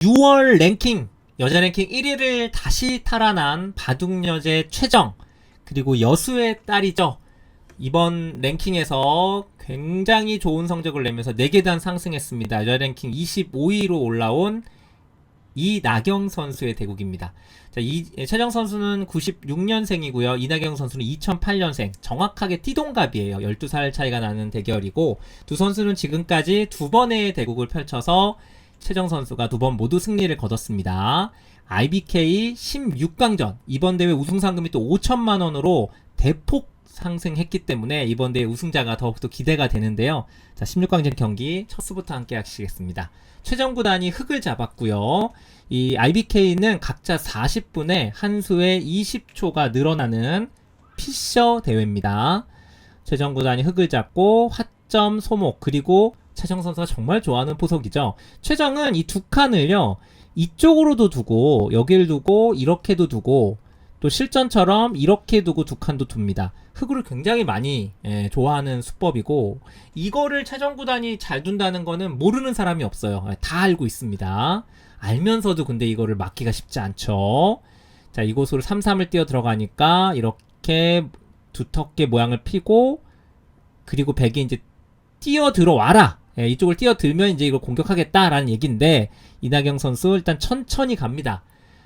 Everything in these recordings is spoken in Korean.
6월 랭킹 여자 랭킹 1위를 다시 탈환한 바둑여제 최정 그리고 여수의 딸이죠. 이번 랭킹에서 굉장히 좋은 성적을 내면서 4계단 상승했습니다. 여자 랭킹 25위로 올라온 이나경 선수의 대국입니다. 자, 이 최정 선수는 96년생이고요. 이나경 선수는 2008년생. 정확하게 띠동갑이에요. 12살 차이가 나는 대결이고 두 선수는 지금까지 두 번의 대국을 펼쳐서 최정 선수가 두 번 모두 승리를 거뒀습니다. IBK 16강전 이번 대회 우승 상금이 또 5천만 원으로 대폭 상승했기 때문에 이번 대회 우승자가 더욱더 기대가 되는데요. 자, 16강전 경기 첫 수부터 함께 하시겠습니다. 최정 구단이 흙을 잡았고요. 이 IBK는 각자 40분에 한 수에 20초가 늘어나는 피셔 대회입니다. 최정 구단이 흙을 잡고 화점 소목 그리고 최정 선수가 정말 좋아하는 포석이죠. 최정은 이 두 칸을요. 이쪽으로도 두고 여길 두고 이렇게도 두고 또 실전처럼 이렇게 두고 두 칸도 둡니다. 흙을 굉장히 많이 예, 좋아하는 수법이고 이거를 최정 구단이 잘 둔다는 거는 모르는 사람이 없어요. 예, 다 알고 있습니다. 알면서도 근데 이거를 막기가 쉽지 않죠. 자, 이곳으로 3, 3을 뛰어 들어가니까 이렇게 두텁게 모양을 피고 그리고 백이 이제 뛰어 들어와라. 예, 이쪽을 뛰어 들면 이제 이걸 공격하겠다라는 얘기인데 이나경 선수 일단 천천히 갑니다.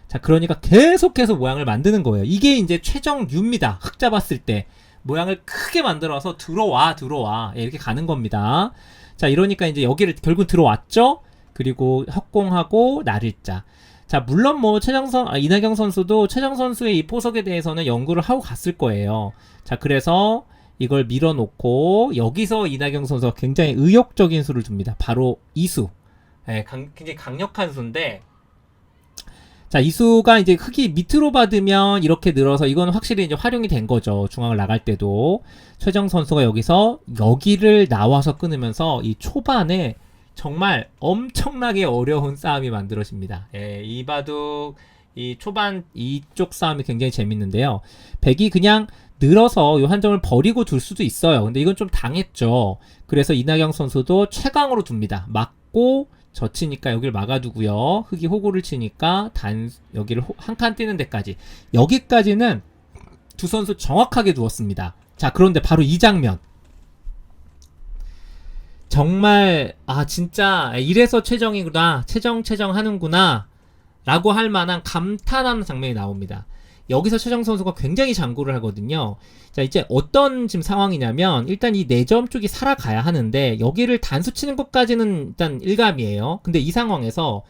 자, 그러니까 계속해서 모양을 만드는 거예요. 이게 이제 최정유입니다. 흙 잡았을 때 모양을 크게 만들어서 들어와 들어와 예, 이렇게 가는 겁니다. 자, 이러니까 이제 여기를 결국 들어왔죠. 그리고 협공하고 나를자. 자, 물론 뭐 최정선 아, 이나경 선수도 최정 선수의 이 포석에 대해서는 연구를 하고 갔을 거예요. 자, 그래서 이걸 밀어놓고 여기서 이나경 선수가 굉장히 의욕적인 수를 줍니다. 바로 이수. 예, 강- 굉장히 강력한 수인데 자, 이수가 이제 흙이 밑으로 받으면 이렇게 늘어서 이건 확실히 이제 활용이 된 거죠. 중앙을 나갈 때도. 최정 선수가 여기서 여기를 나와서 끊으면서 이 초반에 정말 엄청나게 어려운 싸움이 만들어집니다. 예, 이 바둑 이 초반 이쪽 싸움이 굉장히 재밌는데요. 백이 그냥 늘어서 요한 점을 버리고 둘 수도 있어요. 근데 이건 좀 당했죠. 그래서 이나경 선수도 최강으로 둡니다. 막고 젖히니까 여기를 막아두고요. 흙이 호구를 치니까 단 여기를 한 칸 뛰는 데까지 여기까지는 두 선수 정확하게 두었습니다. 자 그런데 바로 이 장면 정말 아 진짜 이래서 최정이구나 최정 최정 하는구나 라고 할 만한 감탄하는 장면이 나옵니다. 여기서 최정 선수가 굉장히 장구를 하거든요. 자, 이제 어떤 지금 상황이냐면, 일단 이 4점 쪽이 살아가야 하는데, 여기를 단수 치는 것까지는 일단 일감이에요. 근데 이 상황에서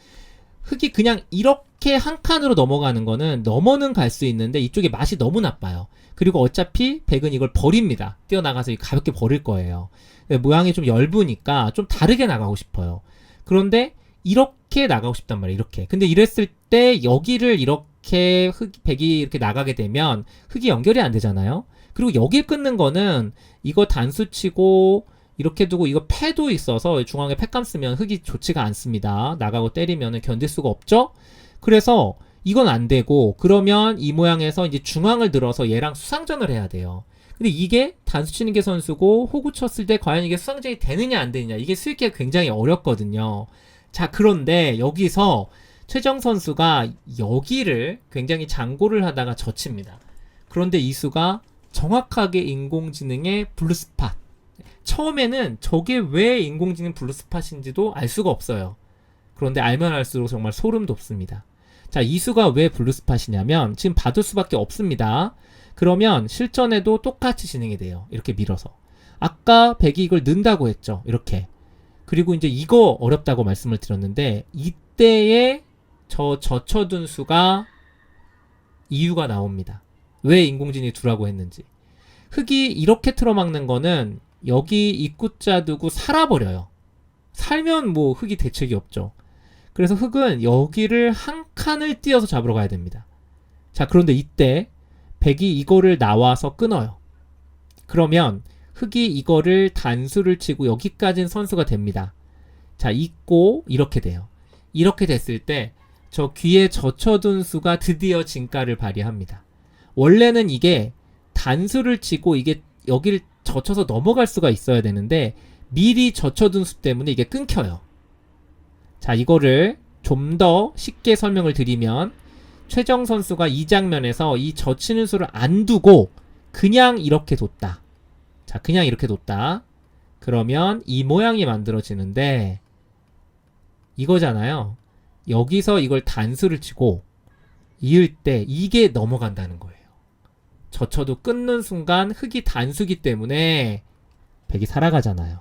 흙이 그냥 이렇게 한 칸으로 넘어가는 거는 넘어는 갈 수 있는데, 이쪽에 맛이 너무 나빠요. 그리고 어차피 백은 이걸 버립니다. 뛰어나가서 가볍게 버릴 거예요. 네, 모양이 좀 얇으니까 좀 다르게 나가고 싶어요. 그런데 이렇게 나가고 싶단 말이에요. 이렇게. 근데 이랬을 때 여기를 이렇게 흙, 백이 이렇게 나가게 되면 흙이 연결이 안 되잖아요. 그리고 여길 끊는 거는 이거 단수 치고 이렇게 두고 이거 패도 있어서 중앙에 패감 쓰면 흙이 좋지가 않습니다. 나가고 때리면 견딜 수가 없죠? 그래서 이건 안 되고 그러면 이 모양에서 이제 중앙을 들어서 얘랑 수상전을 해야 돼요. 근데 이게 단수 치는 게 선수고 호구 쳤을 때 과연 이게 수상전이 되느냐 안 되느냐 이게 수익기가 굉장히 어렵거든요. 자 그런데 여기서 최정 선수가 여기를 굉장히 장고를 하다가 젖힙니다. 그런데 이수가 정확하게 인공지능의 블루스팟. 처음에는 저게 왜 인공지능 블루스팟인지도 알 수가 없어요. 그런데 알면 알수록 정말 소름 돋습니다. 자, 이수가 왜 블루스팟이냐면 지금 받을 수밖에 없습니다. 그러면 실전에도 똑같이 진행이 돼요. 이렇게 밀어서. 아까 백이 이걸 넣는다고 했죠. 이렇게. 그리고 이제 이거 어렵다고 말씀을 드렸는데 이때에 저 젖혀둔 수가 이유가 나옵니다. 왜 인공지능이 두라고 했는지. 흙이 이렇게 틀어막는 거는 여기 입구자 두고 살아버려요. 살면 뭐 흙이 대책이 없죠. 그래서 흙은 여기를 한 칸을 띄어서 잡으러 가야 됩니다. 자, 그런데 이때 백이 이거를 나와서 끊어요. 그러면 흙이 이거를 단수를 치고 여기까지는 선수가 됩니다. 자, 있고 이렇게 돼요. 이렇게 됐을 때 저 귀에 젖혀둔 수가 드디어 진가를 발휘합니다. 원래는 이게 단수를 치고 이게 여기를 젖혀서 넘어갈 수가 있어야 되는데 미리 젖혀둔 수 때문에 이게 끊겨요. 자, 이거를 좀 더 쉽게 설명을 드리면 최정 선수가 이 장면에서 이 젖히는 수를 안 두고 그냥 이렇게 뒀다. 자, 그냥 이렇게 뒀다. 그러면 이 모양이 만들어지는데 이거잖아요. 여기서 이걸 단수를 치고 이을 때 이게 넘어간다는 거예요. 젖혀도 끊는 순간 흙이 단수기 때문에 백이 살아가잖아요.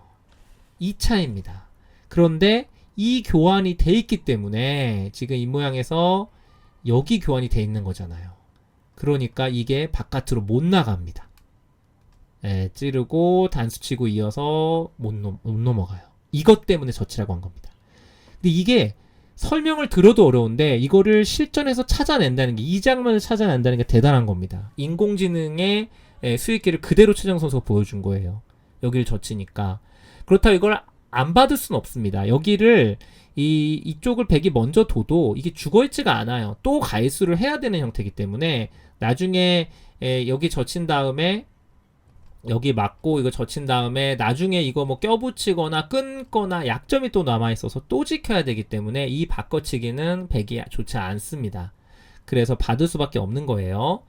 이 차입니다. 그런데 이 교환이 돼 있기 때문에 지금 이 모양에서 여기 교환이 돼 있는 거잖아요. 그러니까 이게 바깥으로 못 나갑니다. 예, 찌르고 단수치고 이어서 못, 넘, 못 넘어가요. 이것 때문에 젖히라고 한 겁니다. 근데 이게 설명을 들어도 어려운데 이거를 실전에서 찾아낸다는 게 이 장면을 찾아낸다는 게 대단한 겁니다. 인공지능의 예, 수익기를 그대로 최정 선수가 보여준 거예요. 여기를 젖히니까 그렇다고 이걸 안 받을 수는 없습니다. 여기를 이 이쪽을 백이 먼저 둬도 이게 죽어 있지가 않아요. 또 가일수를 해야 되는 형태이기 때문에 나중에 에, 여기 젖힌 다음에 여기 맞고 이거 젖힌 다음에 나중에 이거 뭐 껴붙이거나 끊거나 약점이 또 남아 있어서 또 지켜야 되기 때문에 이 바꿔치기는 백이 좋지 않습니다. 그래서 받을 수밖에 없는 거예요.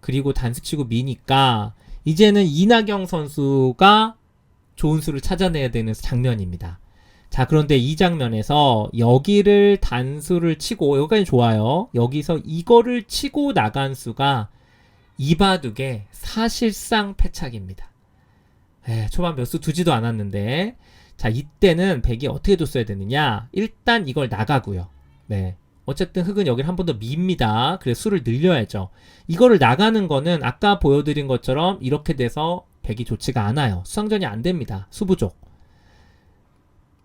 그리고 단수치고 미니까 이제는 이나경 선수가 좋은 수를 찾아내야 되는 장면입니다. 자, 그런데 이 장면에서 여기를 단수를 치고, 여기까지 좋아요. 여기서 이거를 치고 나간 수가 이바둑의 사실상 패착입니다. 에, 초반 몇 수 두지도 않았는데, 자, 이때는 백이 어떻게 뒀어야 되느냐? 일단 이걸 나가고요. 네. 어쨌든 흙은 여기를 한 번 더 밉니다. 그래서 수를 늘려야죠. 이거를 나가는 거는 아까 보여드린 것처럼 이렇게 돼서 백이 좋지가 않아요. 수상전이 안 됩니다. 수부족.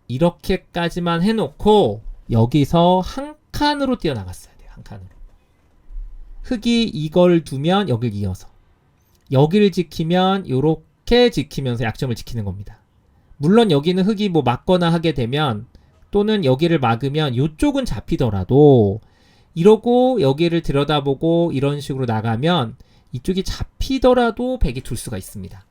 이렇게까지만 해놓고 여기서 한 칸으로 뛰어나갔어야 돼요. 한 칸으로. 흙이 이걸 두면 여길 이어서 여기를 지키면 요렇게 지키면서 약점을 지키는 겁니다. 물론 여기는 흙이 뭐 막거나 하게 되면 또는 여기를 막으면 요쪽은 잡히더라도 이러고 여기를 들여다보고 이런 식으로 나가면 이쪽이 잡히더라도 백이 둘 수가 있습니다.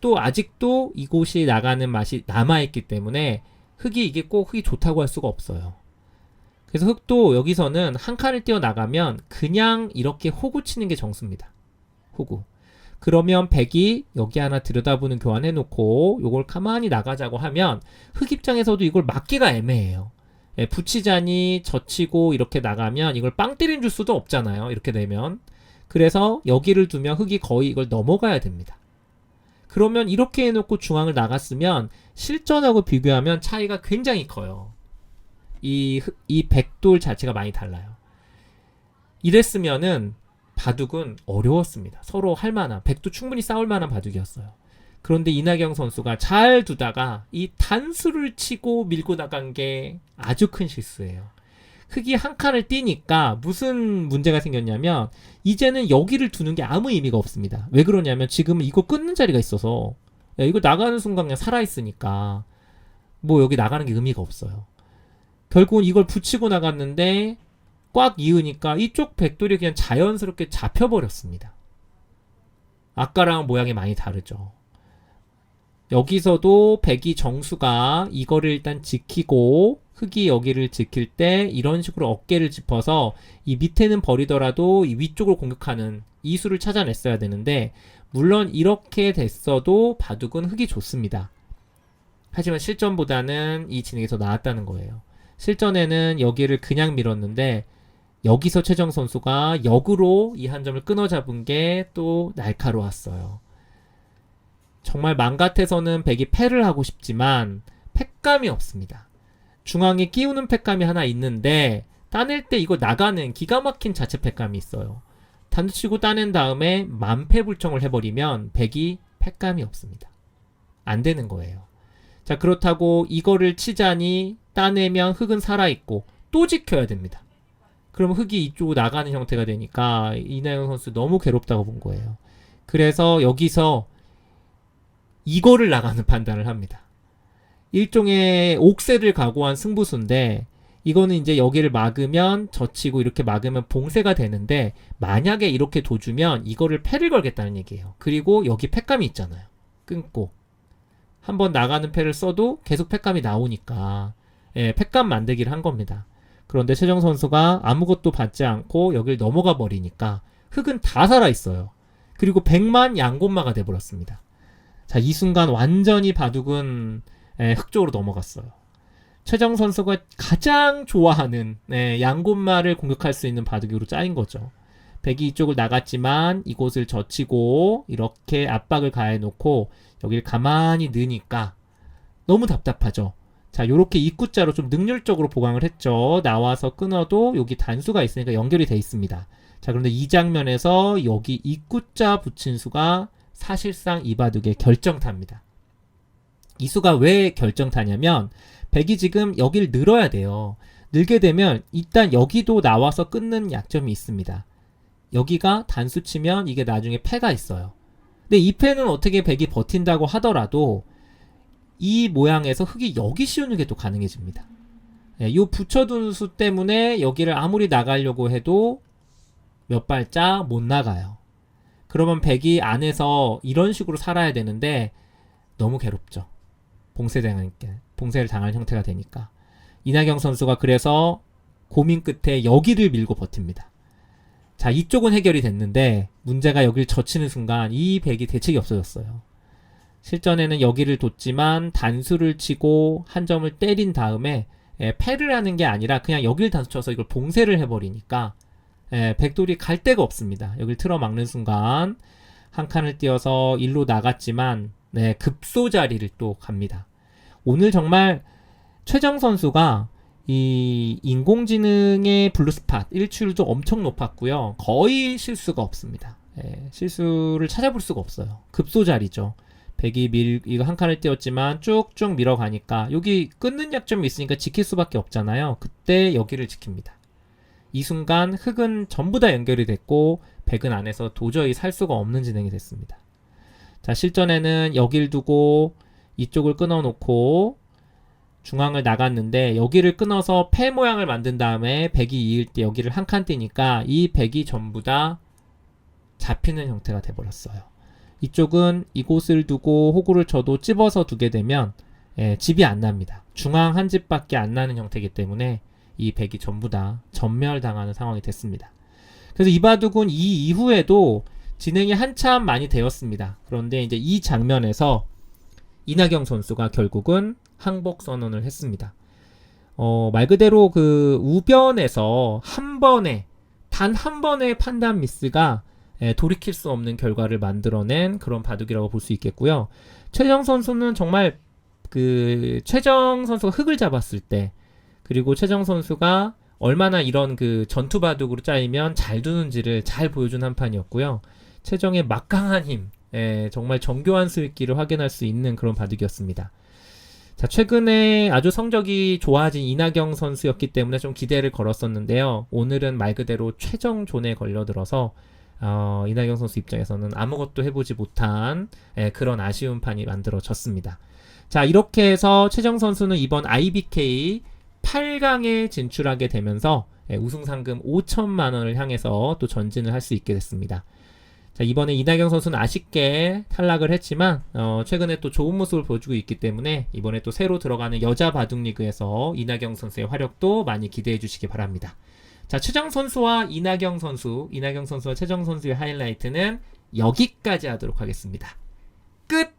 또 아직도 이곳이 나가는 맛이 남아있기 때문에 흙이 이게 꼭 흙이 좋다고 할 수가 없어요. 그래서 흙도 여기서는 한 칸을 뛰어 나가면 그냥 이렇게 호구 치는 게 정수입니다. 호구. 그러면 백이 여기 하나 들여다보는 교환해 놓고 요걸 가만히 나가자고 하면 흙 입장에서도 이걸 막기가 애매해요. 예, 붙이자니 젖히고 이렇게 나가면 이걸 빵 때린 줄 수도 없잖아요. 이렇게 되면. 그래서 여기를 두면 흙이 거의 이걸 넘어가야 됩니다. 그러면 이렇게 해놓고 중앙을 나갔으면 실전하고 비교하면 차이가 굉장히 커요. 이, 흑- 이 백돌 자체가 많이 달라요. 이랬으면은 바둑은 어려웠습니다. 서로 할 만한, 백도 충분히 싸울 만한 바둑이었어요. 그런데 이나경 선수가 잘 두다가 이 단수를 치고 밀고 나간 게 아주 큰 실수예요. 흙이 한 칸을 띄니까 무슨 문제가 생겼냐면 이제는 여기를 두는 게 아무 의미가 없습니다. 왜 그러냐면 지금 은 이거 끊는 자리가 있어서 야, 이거 나가는 순간 그냥 살아 있으니까 뭐 여기 나가는 게 의미가 없어요. 결국은 이걸 붙이고 나갔는데 꽉 이으니까 이쪽 백돌이 그냥 자연스럽게 잡혀버렸습니다. 아까랑 모양이 많이 다르죠. 여기서도 백이 정수가 이거를 일단 지키고 흙이 여기를 지킬 때 이런 식으로 어깨를 짚어서 이 밑에는 버리더라도 이 위쪽을 공격하는 이 수를 찾아냈어야 되는데 물론 이렇게 됐어도 바둑은 흙이 좋습니다. 하지만 실전보다는 이 진행이 더 나았다는 거예요. 실전에는 여기를 그냥 밀었는데 여기서 최정 선수가 역으로 이 한 점을 끊어 잡은 게 또 날카로웠어요. 정말 맘 같아서는 백이 패를 하고 싶지만 팩감이 없습니다. 중앙에 끼우는 팩감이 하나 있는데 따낼 때 이거 나가는 기가 막힌 자체 팩감이 있어요. 단치고 따낸 다음에 만패 불청을 해버리면 백이 팩감이 없습니다. 안 되는 거예요. 자 그렇다고 이거를 치자니 따내면 흙은 살아있고 또 지켜야 됩니다. 그럼 흙이 이쪽으로 나가는 형태가 되니까 이나영 선수 너무 괴롭다고 본 거예요. 그래서 여기서 이거를 나가는 판단을 합니다. 일종의 옥새를 각오한 승부수인데 이거는 이제 여기를 막으면 젖히고 이렇게 막으면 봉쇄가 되는데 만약에 이렇게 도주면 이거를 패를 걸겠다는 얘기예요. 그리고 여기 패감이 있잖아요. 끊고 한번 나가는 패를 써도 계속 패감이 나오니까 예, 패감 만들기를 한 겁니다. 그런데 최정 선수가 아무것도 받지 않고 여길 넘어가 버리니까 흙은 다 살아 있어요. 그리고 100만 양곤마가 돼 버렸습니다. 자, 이 순간 완전히 바둑은 예, 흙 쪽으로 넘어갔어요. 최정 선수가 가장 좋아하는 네, 양곤마를 공격할 수 있는 바둑으로 짜인 거죠. 백이 이쪽을 나갔지만 이곳을 젖히고 이렇게 압박을 가해놓고 여길 가만히 넣으니까 너무 답답하죠. 자, 요렇게 입구자로 좀 능률적으로 보강을 했죠. 나와서 끊어도 여기 단수가 있으니까 연결이 돼 있습니다. 자, 그런데 이 장면에서 여기 입구자 붙인 수가 사실상 이 바둑의 결정타입니다. 이 수가 왜 결정타냐면 백이 지금 여길 늘어야 돼요. 늘게 되면 일단 여기도 나와서 끊는 약점이 있습니다. 여기가 단수 치면 이게 나중에 패가 있어요. 근데 이 패는 어떻게 백이 버틴다고 하더라도 이 모양에서 흙이 여기 씌우는 게 또 가능해집니다. 예, 이 붙여둔 수 때문에 여기를 아무리 나가려고 해도 몇 발짝 못 나가요. 그러면 백이 안에서 이런 식으로 살아야 되는데 너무 괴롭죠. 봉쇄당하니까 봉쇄를 당할 형태가 되니까 이나경 선수가 그래서 고민 끝에 여기를 밀고 버팁니다. 자 이쪽은 해결이 됐는데 문제가 여기를 젖히는 순간 이 백이 대책이 없어졌어요. 실전에는 여기를 뒀지만 단수를 치고 한 점을 때린 다음에 예, 패를 하는 게 아니라 그냥 여기를 단수 쳐서 이걸 봉쇄를 해버리니까 예, 백돌이 갈 데가 없습니다. 여기를 틀어 막는 순간 한 칸을 띄어서 일로 나갔지만 네, 급소 자리를 또 갑니다. 오늘 정말 최정 선수가 이 인공지능의 블루스팟 일출도 엄청 높았고요. 거의 실수가 없습니다. 예, 실수를 찾아볼 수가 없어요. 급소 자리죠. 백이 밀 이거 한 칸을 띄웠지만 쭉쭉 밀어가니까 여기 끊는 약점이 있으니까 지킬 수밖에 없잖아요. 그때 여기를 지킵니다. 이 순간 흙은 전부 다 연결이 됐고 백은 안에서 도저히 살 수가 없는 진행이 됐습니다. 자 실전에는 여길 두고 이쪽을 끊어놓고 중앙을 나갔는데 여기를 끊어서 패 모양을 만든 다음에 백이 이을 때 여기를 한 칸 띄니까 이 백이 전부 다 잡히는 형태가 돼버렸어요. 이쪽은 이곳을 두고 호구를 쳐도 찝어서 두게 되면 예, 집이 안 납니다. 중앙 한 집밖에 안 나는 형태이기 때문에 이 백이 전부 다 전멸당하는 상황이 됐습니다. 그래서 이 바둑은 이 이후에도 진행이 한참 많이 되었습니다. 그런데 이제 이 장면에서 이나경 선수가 결국은 항복 선언을 했습니다. 어, 말 그대로 그 우변에서 한 번에 단 한 번의 판단 미스가 예, 돌이킬 수 없는 결과를 만들어낸 그런 바둑이라고 볼 수 있겠고요. 최정 선수는 정말 그 최정 선수가 흙을 잡았을 때 그리고 최정 선수가 얼마나 이런 그 전투 바둑으로 짜이면 잘 두는지를 잘 보여준 한 판이었고요. 최정의 막강한 힘, 예, 정말 정교한 수익기를 확인할 수 있는 그런 바둑이었습니다. 자, 최근에 아주 성적이 좋아진 이나경 선수였기 때문에 좀 기대를 걸었었는데요. 오늘은 말 그대로 최정존에 걸려들어서 어, 이나경 선수 입장에서는 아무것도 해보지 못한 예, 그런 아쉬운 판이 만들어졌습니다. 자, 이렇게 해서 최정 선수는 이번 IBK 8강에 진출하게 되면서 예, 우승 상금 5천만 원을 향해서 또 전진을 할 수 있게 됐습니다. 자, 이번에 이나경 선수는 아쉽게 탈락을 했지만 어, 최근에 또 좋은 모습을 보여주고 있기 때문에 이번에 또 새로 들어가는 여자 바둑 리그에서 이나경 선수의 활약도 많이 기대해 주시기 바랍니다. 자, 최정 선수와 이나경 선수, 이나경 선수와 최정 선수의 하이라이트는 여기까지 하도록 하겠습니다. 끝!